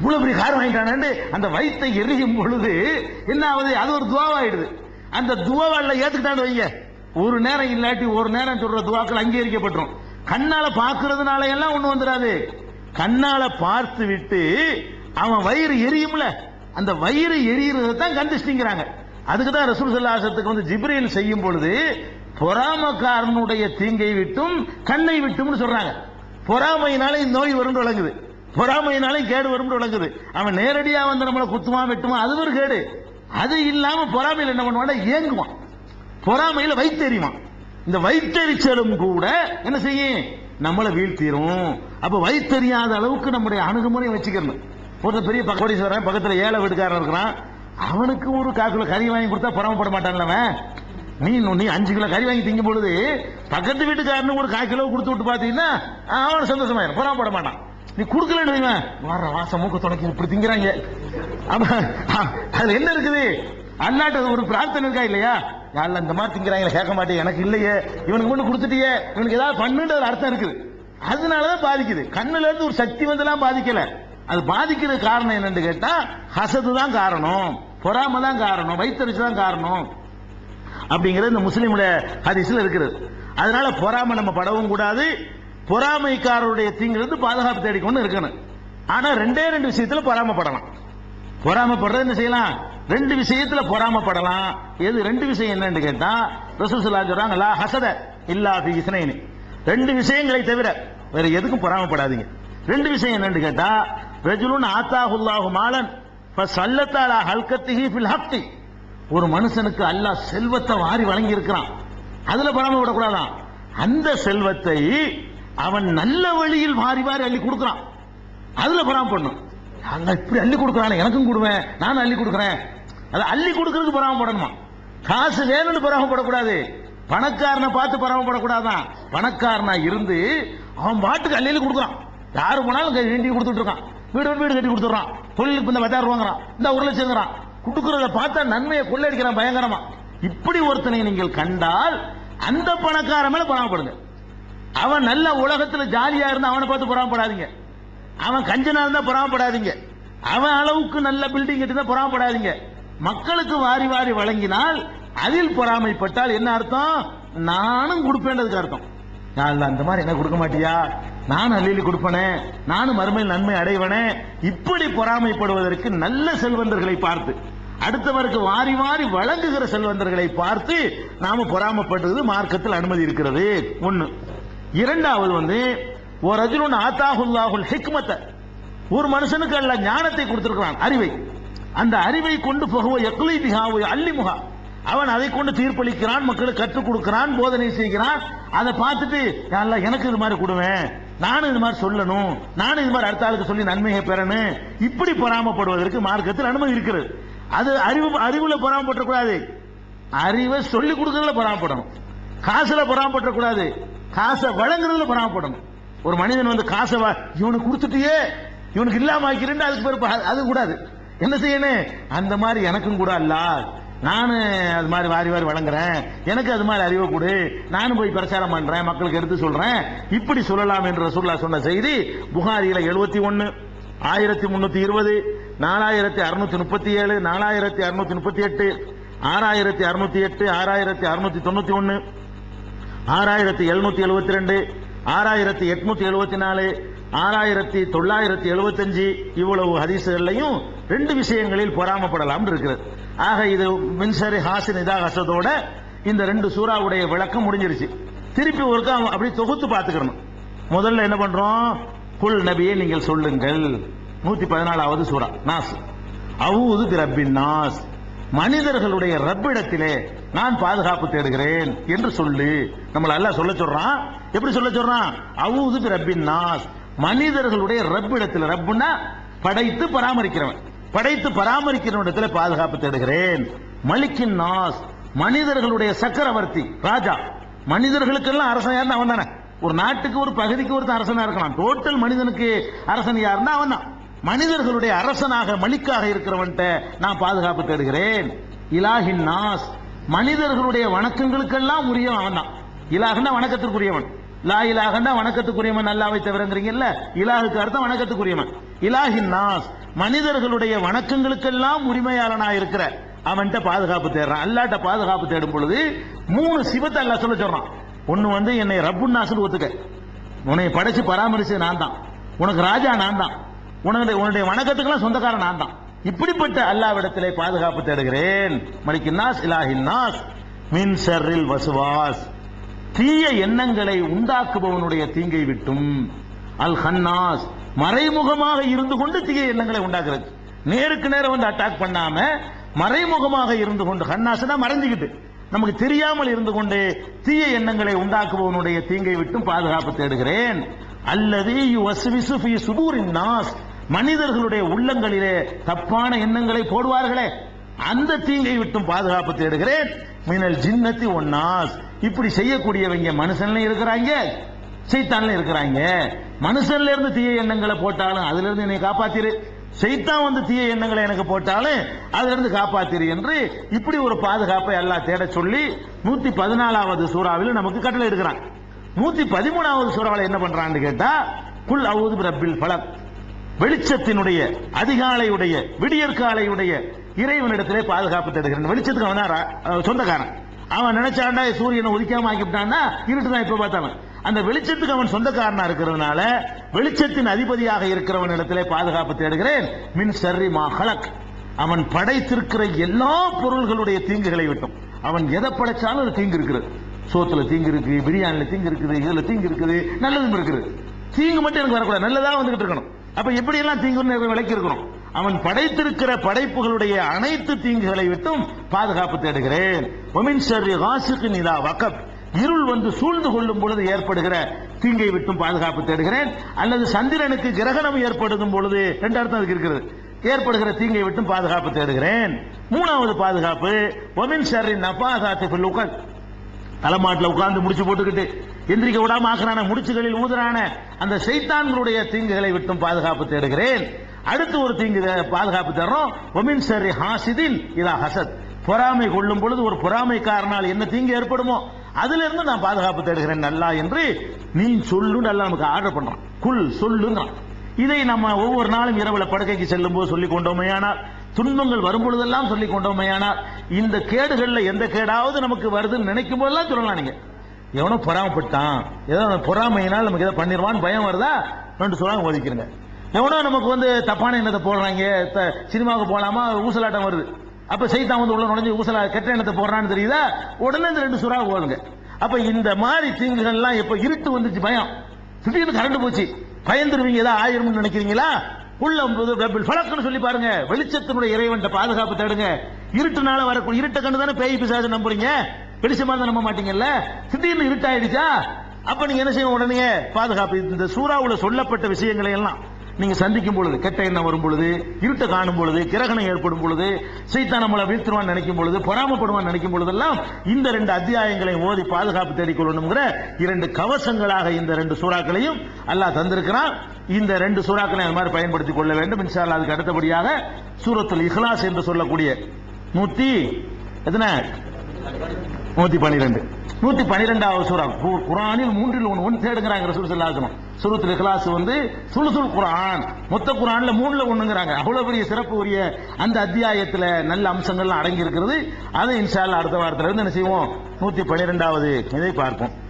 இவ்வளவு பெரிய கார் வாங்கிட்டானு அந்த வயிற்றை எரியும் பொழுது என்ன ஆகுது அது ஒரு துவாவாயிடுது. அந்த துவாவால ஏத்துக்கிட்டான்னு வைங்க. ஒரு நேரம் இல்லாட்டி ஒரு நேரம் சொல்ற துவாக்கள் அங்கீகரிக்கப்பட்டுரும். கண்ணால பாக்குறதுனால எல்லாம் ஒண்ணு வந்துடாது கண்ணால பார்த்து விட்டு அவன் வயிறு எரியும்ல அந்த வயிறு எரியுறதை தான் கண்டிஸ்டிங்கிறாங்க அதுக்கு தான் ரசூல் சல்லாசத்துக்கு வந்து ஜிப்ரீல் செய்யும் பொழுது பொறாமக்காரனுடைய தீங்கை விட்டும் கண்ணை விட்டும்னு சொல்றாங்க. பொறாமையினால இந்த நோய் வரும் வழங்குது பொறாமையினாலே கேடு வரும் விளங்குது. அவன் நேரடியா வந்து நம்மளை குத்துமா வெட்டுவான் அது ஒரு கேடு. அது இல்லாம பொறாமையில் என்ன பண்ணுவான் ஏங்குவான். பொறாமையில வைத்தெறிவான் இந்த வைத்தறிச்சலும் கூட என்ன செய்யும்? நம்மளை வீழ்த்திரும். அப்ப வைத்தறியாத அளவுக்கு நம்முடைய அணுகுமுறையை வச்சுக்கணும். ஒரு பெரிய பக்கோடீஸ்வரன் பக்கத்தில் ஏழை வீட்டுக்காரன் இருக்கிறான். அவனுக்கு ஒரு கால் கிலோ கறி வாங்கி கொடுத்தா பொறாமப்பட மாட்டான்லவன் நீ நீ அஞ்சு கிலோ கறி வாங்கி திங்கும் பொழுது பக்கத்து வீட்டுக்காரனு ஒரு கால் கிலோ கொடுத்து விட்டு பார்த்தீங்கன்னா அவன் சந்தோஷமாயிரும். பொறாமப்பட மாட்டான். நீ கொடுக்கலன்னு வைவேன் வாசம் மூக்க தொடக்கி இப்படி திங்கிறாங்க. அப்ப அதுல என்ன இருக்குது? அல்லாட்ட ஒரு பிரார்த்தனை இருக்கா இல்லையா? யாரில் இந்த மாதிரி திங்கிறாங்க கேட்க மாட்டேன். எனக்கு இல்லையே. இவனுக்கு மட்டும் கொடுத்துட்டியே. இவனுக்கு ஏதாவது பண்ணுன்ற ஒரு அர்த்தம் இருக்குது. அதனாலதான் பாதிக்குது. கண்ணுல இருந்து ஒரு சக்தி வந்துலாம் பாதிக்கல. அது பாதிக்கிற காரணம் என்னன்னு கேட்டா ஹசது தான் காரணம் பொறாம தான் காரணம் வைத்தறிச்சு தான் காரணம். அப்படிங்கிறது இந்த முஸ்லீமுடைய ஹதீஸ்ல இருக்கிறது அதனால பொறாம நம்ம படவும் கூடாது. பொறாமைக்காரருடைய தீங்கிலிருந்து பாதுகாப்பு தேடிக்கொண்டு இருக்கணும். ஆனா ரெண்டே ரெண்டு விஷயத்துல பொறாமப்படலாம். பொறாமப்படுறது என்ன செய்யலாம்? ரெண்டு விஷயத்துல பொறாமப்படலாம். எது ரெண்டு விஷயம் என்னன்னு கேட்டா ரசூல் சொல்றாங்க லா ஹசத இல்லா ஃபி இஸ்னைனி. ரெண்டு விஷயங்களை தவிர வேற எதுக்கும் பொறாமப்படாதீங்க. ரெண்டு விஷயம் என்னன்னு கேட்டா ரஜுலுன் ஆத்தாஹுல்லாஹு மாலன் ஃபஸல்லத்தாலா ஹல்கத்திஹி ஃபில் ஹக்தி ஒரு மனுஷனுக்கு அல்லாஹ் செல்வத்தை வாரி வழங்கி இருக்கிறான் அதுல பொறாமப்படக்கூடாதான் அந்த செல்வத்தை அவன் நல்ல வழியில் மாறி மாறி அள்ளி கொடுக்குறான். அதுல பொறாம பண்ணும் நாங்கள் இப்படி அள்ளி கொடுக்குறான் எனக்கும் கொடுவேன் நானும் அள்ளி கொடுக்குறேன். அதை அள்ளி கொடுக்கறதுக்கு பொறாமப்படணுமா காசு வேணும்னு பொறாமப்படக்கூடாது. பணக்காரனை பார்த்து பொறாமப்படக்கூடாதான். பணக்காரனா இருந்து அவன் பாட்டுக்கு அள்ளியில் கொடுக்குறான். யாரு போனாலும் வேண்டி கொடுத்துட்டு இருக்கான். வீடு வீடு கட்டி கொடுத்துட்றான். தொழிலுக்கு இந்த பத்தாயிரம் ரூபாங்கிறான் இந்த ஒரு லட்சங்கிறான் கொடுக்குறத பார்த்தா நன்மையை கொள்ளடிக்கிறான் பயங்கரமா. இப்படி ஒருத்தனை நீங்கள் கண்டால் அந்த பணக்காரன் மேல பொறாமப்படுங்க. அவன் நல்ல உலகத்துல ஜாலியா இருந்தா அவனை பார்த்து புறாமப்படாதீங்க. அவன் கஞ்சனா இருந்தா புறாமப்படாதீங்க. அவன் அளவுக்கு நல்ல பில்டிங் கட்டினா புறாமப்படாதீங்க. மக்களுக்கு வாரி வாரி வழங்கினால் அதில் பொறாமைப்பட்டால் என்ன அர்த்தம்? நானும் கொடுப்பேன்றதுக்கு அர்த்தம். நான் அந்த மாதிரி என்ன கொடுக்க மாட்டியா? நானும் அள்ளிலி கொடுப்பனே. நானும் மறுமையில் நன்மை அடைவனே. இப்படி பொறாமைப்படுவதற்கு நல்ல செல்வந்தர்களை பார்த்து அடுத்தவருக்கு வாரி வாரி வழங்குகிற செல்வந்தர்களை பார்த்து நாம பொறாமப்பட்டது மார்க்கத்தில் அனுமதி இருக்கிறது. ஒன்று இரண்டாவது வந்து ஒரு அஜுலுன் ஆத்தாஹுல்லாஹுல் ஹிக்மத்தை. ஒரு மனுஷனுக்கு அல்ல ஞானத்தை கொடுத்திருக்கிறான் அறிவை. அந்த அறிவை கொண்டு போகவோ எக்லி பிஹாவு அல்லிமுகா அவன் அதை கொண்டு தீர்ப்பளிக்கிறான் மக்களுக்கு கற்றுக் கொடுக்கிறான் போதனை செய்கிறான். அதை பார்த்துட்டு அல்ல எனக்கு இது மாதிரி கொடுவேன் நானும் இது மாதிரி சொல்லணும். நானும் இது மாதிரி அடுத்த ஆளுக்கு சொல்லி நன்மையை பெறணும். இப்படி பொறாமப்படுவதற்கு மார்க்கத்தில் அனுமதி இருக்கிறது. அது அறிவு அறிவுல பொறாமப்படக்கூடாது. அறிவை சொல்லி கொடுக்கறதுல பொறாமப்படணும். காசுல பொறாமப்படக்கூடாது. காசை வழங்குறதுல பொறாமப்படணும். ஒரு மனிதன் வந்து காசை வா- இவனுக்கு கொடுத்துட்டியே இவனுக்கு இல்லாம ஆக்கிறேன் அதுக்கு பிறப்பு அது- அது கூடாது. என்ன செய்யணும்? அந்த மாதிரி எனக்கும் கூட அல்ல நானும் அது மாதிரி வாரி வாரி வழங்குறேன். எனக்கு அது மாதிரி அறிவை கொடு. நானும் போய் பிரச்சாரம் பண்றேன் மக்களுக்கு எடுத்து சொல்றேன். இப்படி சொல்லலாம் என்று ரசூல்லா சொன்ன செய்தி புகாரியில எழுபத்தி ஒன்னு ஆயிரத்தி முன்னூத்தி இருபது நாலாயிரத்தி அறுநூத்தி முப்பத்தி ஏழு நாலாயிரத்தி அறுநூத்தி முப்பத்தி எட்டு ஆறாயிரத்தி அறுநூத்தி எட்டு ஆறாயிரத்தி அறுநூத்தி தொண்ணூத்தி ஒன்னு ஆறாயிரத்தி எழுநூத்தி எழுபத்தி ரெண்டு ஆறாயிரத்தி எட்நூத்தி எழுபத்தி நாலு ஆறாயிரத்தி தொள்ளாயிரத்தி எழுபத்தஞ்சு இவ்வளவு ஹதீசுகள்லையும் ரெண்டு விஷயங்களில் பொறாமப்படலாம் இருக்கிறது. ஆக இது மின்சரி ஹாசின் இதா ஹசதோட இந்த ரெண்டு சூறாவுடைய விளக்கம் முடிஞ்சிருச்சு. திருப்பி ஒருக்கா அப்படி தொகுத்து பார்த்துக்கணும். முதல்ல என்ன பண்றோம்? குல் நபியை நீங்கள் சொல்லுங்கள். நூத்தி பதினாலாவது சூறா நாஸ். அவுது பிரபின் நாஸ். மனிதர்களுடைய ரப்பிடத்திலே நான் பாதுகாப்பு தேடுகிறேன் என்று சொல்லு நம்மள எல்லாம் சொல்ல சொல்றான். எப்படி சொல்ல சொல்றான்? அவுது ரப்பின் நாஸ். மனிதர்களுடைய ரப்பிடத்தில் ரப்புனா படைத்து பராமரிக்கிறவன். படைத்து பராமரிக்கிறவனிடத்தில் பாதுகாப்பு தேடுகிறேன். மலிக்கின் நாஸ். மனிதர்களுடைய சக்கரவர்த்தி ராஜா. மனிதர்களுக்கெல்லாம் அரசன் யாருன்னா அவன் தானே. ஒரு நாட்டுக்கு ஒரு பகுதிக்கு ஒருத்தன் அரசனா இருக்கலாம். டோட்டல் மனிதனுக்கு அரசன் யாருன்னா அவன் தான். மனிதர்களுடைய அரசனாக மலிக்காக இருக்கிறவன்ட்ட நான் பாதுகாப்பு தேடுகிறேன். இலாஹின் நாஸ். மனிதர்களுடைய வணக்கங்களுக்கெல்லாம் உரியவன் அவன் தான். இலாகுன்னா வணக்கத்திற்குரியவன் லா இலாகன்னா வணக்கத்துக்குரியவன் அல்லாவை தவிரங்கிறீங்கல்ல? இலாகுக்கு அர்த்தம் வணக்கத்துக்குரியவன். இலாஹின் நாஸ். மனிதர்களுடைய வணக்கங்களுக்கெல்லாம் உரிமையாளனா இருக்கிற அவன்கிட்ட பாதுகாப்பு தேடுறான். அல்லாட்ட பாதுகாப்பு தேடும் பொழுது மூணு சிவத்தை அல்ல சொல்ல சொல்றான். ஒன்னு வந்து என்னை ரப்புன்னு நாசுன்னு ஒத்துக்க. உன்னை படைச்சு பராமரிச்சு நான் தான். உனக்கு ராஜா நான் தான். உனக்கு உன்னுடைய வணக்கத்துக்கெல்லாம் சொந்தக்காரன் நான் தான். இப்படிப்பட்ட அல்லாவிடத்திலே பாதுகாப்பு தேடுகிறேன். மலிக்கின்னாஸ் இலாஹின்னாஸ் மின் ஷர்ரில் வசுவாஸ். தீய எண்ணங்களை உண்டாக்குபவனுடைய தீங்கை விட்டும். அல் ஹன்னாஸ். மறைமுகமாக இருந்து கொண்டு தீய எண்ணங்களை உண்டாக்குறது. நேருக்கு நேரம் வந்து அட்டாக் பண்ணாம மறைமுகமாக இருந்து கொண்டு ஹன்னாஸ்னா மறைஞ்சுக்கிட்டு. நமக்கு தெரியாமல் இருந்து கொண்டு தீய எண்ணங்களை உண்டாக்குபவனுடைய தீங்கை விட்டும் பாதுகாப்பு தேடுகிறேன். அல்லது யுவஸ்விசு ஃபீ சுதூரின் நாஸ். மனிதர்களுடைய உள்ளங்களிலே தப்பான எண்ணங்களை போடுவார்களே அந்த தீங்கை விட்டும் பாதுகாப்பு தேடுகிறேன். மினல் ஜின்னத்தி ஒன்னாஸ் இப்படி செய்யக்கூடியவங்க மனுஷன்ல இருக்கிறாங்க சைத்தான்ல இருக்கிறாங்க. மனுஷன்ல இருந்து தீய எண்ணங்களை போட்டாலும் அதுல இருந்து என்னை காப்பாத்திரு. சைத்தான் வந்து தீய எண்ணங்களை எனக்கு போட்டாலும் அதுல இருந்து காப்பாத்திரு என்று இப்படி ஒரு பாதுகாப்பை எல்லாம் தேட சொல்லி நூத்தி பதினாலாவது சூறாவில் நமக்கு கட்டளை எடுக்கிறான் நூத்தி பதிமூணாவது சூறாவில் என்ன பண்றான்னு கேட்டா குல் அவுது ரப்பில் பலக் வெளிச்சத்தினுடைய அதிகாலையுடைய விடியற்காலையுடைய இறைவனிடத்திலே பாதுகாப்பு தேடுகிறேன். வெளிச்சத்துக்கு அவன் சொந்தக்காரன். அவன் நினைச்சாண்டா சூரியனை உதிக்காம ஆக்கிவிட்டான்னா இருட்டு தான் இப்ப பார்த்தாலும். அந்த வெளிச்சத்துக்கு அவன் சொந்தக்காரனா இருக்கிறதுனால வெளிச்சத்தின் அதிபதியாக இருக்கிறவன் இடத்திலே பாதுகாப்பு தேடுகிறேன். மின் சர்ரி மகளக் அவன் படைத்திருக்கிற எல்லா பொருள்களுடைய தீங்குகளை விட்டும். அவன் எதை படைச்சாலும் அது தீங்கு இருக்கிறது சோத்துல தீங்கு இருக்கு பிரியாணில தீங்கு இருக்குது இதுல தீங்கு இருக்குது நல்லதும் இருக்குது. தீங்கு மட்டும் எனக்கு வரக்கூடாது. நல்லதா வந்துகிட்டு இருக்கணும். அப்ப எப்படி எல்லாம் தீங்குன்னு விளக்கி இருக்கணும் அவன் படைத்திருக்கிற படைப்புகளுடைய அனைத்து தீங்குகளை விட்டும் பாதுகாப்பு தேடுகிறேன். இதா வக்கப். இருள் வந்து சூழ்ந்து கொள்ளும் பொழுது ஏற்படுகிற தீங்கை விட்டும் பாதுகாப்பு தேடுகிறேன். அல்லது சந்திரனுக்கு கிரகணம் ஏற்படுத்தும் பொழுது ரெண்டு அர்த்தம் அதுக்கு இருக்கிறது ஏற்படுகிற தீங்கை விட்டும் பாதுகாப்பு தேடுகிறேன். மூணாவது பாதுகாப்பு ஒமின் ஷர்ரி நபாசாத்தி தலைமாட்டில் உட்கார்ந்து முடிச்சு போட்டுக்கிட்டு எந்திரிக்க விடாம ஆக்குறான முடிச்சுகளில் ஊதுறான அந்த செய்தான்களுடைய தீங்குகளை விட்டும் பாதுகாப்பு தேடுகிறேன். அடுத்து ஒரு தீங்கு பாதுகாப்பு தர்றோம் ஒமின் சரி ஹாசிதின் இதா ஹசத். பொறாமை கொள்ளும் பொழுது ஒரு பொறாமைக்காரனால் என்ன தீங்கு ஏற்படுமோ அதுல இருந்து நான் பாதுகாப்பு தேடுகிறேன் நல்லா என்று நீ சொல்லு நல்லா நமக்கு ஆர்டர் பண்றான். குல் சொல்லுங்கிறான் இதை நம்ம ஒவ்வொரு நாளும் இரவுல படுக்கைக்கு செல்லும் போது சொல்லிக் கொண்டோமையானால் துன்பங்கள் வரும் பொழுதெல்லாம் சொல்லிக் கொண்டோமையானால் இந்த கேடுகள்ல எந்த கேடாவது நமக்கு வருதுன்னு நினைக்கும் போதெல்லாம் சொல்லலாம் நீங்க. எவனோ பொறாமப்பட்டான் ஏதோ அவன் பொறாமையினால் நமக்கு ஏதோ பண்ணிடுவான்னு பயம் வருதா? ரெண்டு சொல்லாம ஒதுக்கிருங்க எவனோ நமக்கு வந்து தப்பான எண்ணத்தை போடுறாங்க த- சினிமாவுக்கு போகலாமா ஊசலாட்டம் வருது. அப்ப சைத்தான் வந்து உள்ள நுழைஞ்சு ஊசலா கெட்ட எண்ணத்தை போடுறான்னு தெரியுதா? உடனே இந்த ரெண்டு சுறா ஓடுங்க அப்ப இந்த மாதிரி தீங்குகள்லாம் இப்ப இருட்டு வந்துச்சு பயம். திடீர்னு கரண்ட் போச்சு. பயந்துருவீங்க ஏதாவது ஆயிரம்னு நினைக்கிறீங்களா? சொல்லி பாருங்க. வெளிச்சத்தினுடைய இறைவன் பாதுகாப்பு தேடுங்க. இருட்டுனால வரக்கூடிய இருட்டை கண்டு தானே பேய் பிசாசு நம்புறீங்க? வெளிச்சமா தான் நம்ப மாட்டீங்கல்ல? திடீர்னு இருட்டாயிடுச்சா? அப்ப நீங்க என்ன செய்யும் உடனே பாதுகாப்பு. இந்த சூறாவுல சொல்லப்பட்ட விஷயங்களை எல்லாம் நீங்க சந்திக்கும் பொழுது கெட்ட எண்ணம் வரும் பொழுது இருட்டை காணும் பொழுது கிரகணம் ஏற்படும் பொழுது சைத்தான் நம்மளை வீழ்த்துவான்னு நினைக்கும் பொழுது பொறாமப்படுவான்னு நினைக்கும் பொழுதெல்லாம் இந்த ரெண்டு அத்தியாயங்களை ஓதி பாதுகாப்பு தேடிக்கொள்ளணுங்கிற இரண்டு கவசங்களாக இந்த ரெண்டு சூறாக்களையும் அல்லாஹ் தந்திருக்கிறான். இந்த ரெண்டு சூறாக்களை அது மாதிரி பயன்படுத்திக் கொள்ள வேண்டும். இன்ஷா அதுக்கு அடுத்தபடியாக சூரத்துல் இஹ்லாஸ் என்று சொல்லக்கூடிய நூத்தி எத்தனை? நூத்தி பனிரெண்டு. நூத்தி பனிரெண்டாவது சூறா. குரானில் மூன்றில் ஒன்று ஒன்று தேடுங்கிறாங்க ரசூல் சல்லாசனம் சூரத்துல் இஹ்லாஸ் வந்து சுலுசுல் குரான் மொத்த குரான்ல மூணுல ஒண்ணுங்கிறாங்க. அவ்வளவு பெரிய சிறப்பு உரிய அந்த அத்தியாயத்துல நல்ல அம்சங்கள்லாம் அடங்கி இருக்கிறது அதை இன்ஷால்லா அடுத்த வாரத்துல இருந்து என்ன செய்வோம்? நூத்தி பனிரெண்டாவது இதை பார்ப்போம்.